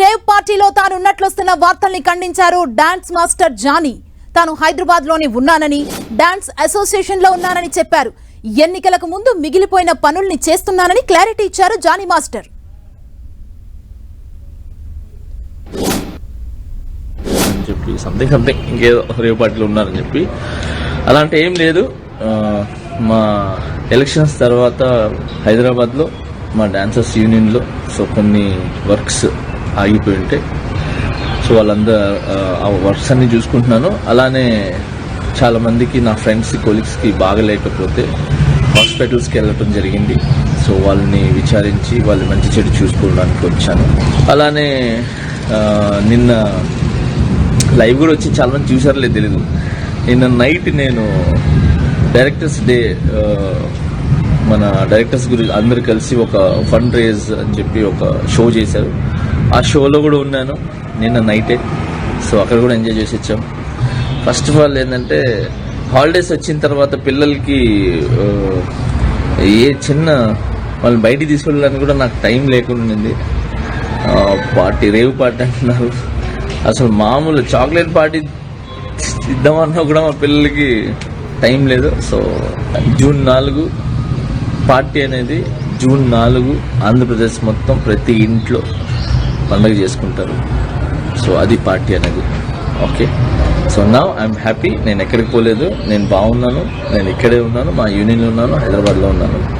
Rave పార్టీలో తాను ఉన్నట్లొస్తున్న వార్తల్ని ఖండించారు డాన్స్ మాస్టర్ జానీ. తాను హైదరాబాద్లోనే ఉన్నానని డాన్స్ అసోసియేషన్లో ఉన్నానని చెప్పారు. ఎన్నికలకు ముందు మిగిలిపోయిన పనుల్ని చేస్తున్నానని క్లారిటీ ఇచ్చారు జానీ మాస్టర్. చెప్పి సంథింగ్ సంథింగ్ ఇంకేదో రేవ్ పార్టీలో ఉన్నారని చెప్పి. అలాంటి ఏం లేదు. మా ఎలక్షన్స్ తర్వాత హైదరాబాద్లో మా డాన్సర్స్ యూనియన్లో సో కొన్ని వర్క్స్ ఆగిపోయి ఉంటాయి సో వాళ్ళందరూ ఆ, వర్క్స్ అన్ని చూసుకుంటున్నాను. అలానే చాలామందికి నా ఫ్రెండ్స్ కొలీగ్స్కి బాగలేకపోతే హాస్పిటల్స్కి వెళ్ళటం జరిగింది. సో వాళ్ళని విచారించి వాళ్ళు మంచి చెడు చూసుకోవడానికి వచ్చాను. అలానే నిన్న లైవ్ కూడా వచ్చి చాలామంది చూసారో చూసారులే తెలీదు. నిన్న నైట్ నేను డైరెక్టర్స్ డే మన డైరెక్టర్స్ గురించి అందరు కలిసి ఒక ఫండ్ రేజ్ అని చెప్పి ఒక షో చేశారు. ఆ షోలో కూడా ఉన్నాను. నిన్న నైటే. సో అక్కడ కూడా ఎంజాయ్ చేసి వచ్చాం. ఫస్ట్ ఆఫ్ ఆల్ ఏంటంటే హాలిడేస్ వచ్చిన తర్వాత పిల్లలకి ఏ చిన్న వాళ్ళు బయటికి తీసుకెళ్ళడానికి కూడా నాకు టైం లేకుండా పార్టీ రేవ్ పార్టీ అంటున్నారు. అసలు మామూలు చాక్లెట్ పార్టీ ఇద్దామన్నా కూడా మా పిల్లలకి టైం లేదు. సో జూన్ నాలుగు పార్టీ అనేది జూన్ నాలుగు ఆంధ్రప్రదేశ్ మొత్తం ప్రతి ఇంట్లో. పండుగ చేసుకుంటారు. సో అది పార్టీ అనేది. ఓకే? సో నా ఐఎమ్ హ్యాపీ నేను ఎక్కడికి పోలేదు. నేను బాగున్నాను. నేను ఇక్కడే ఉన్నాను. మా యూనియన్లో ఉన్నాను. హైదరాబాద్లో ఉన్నాను.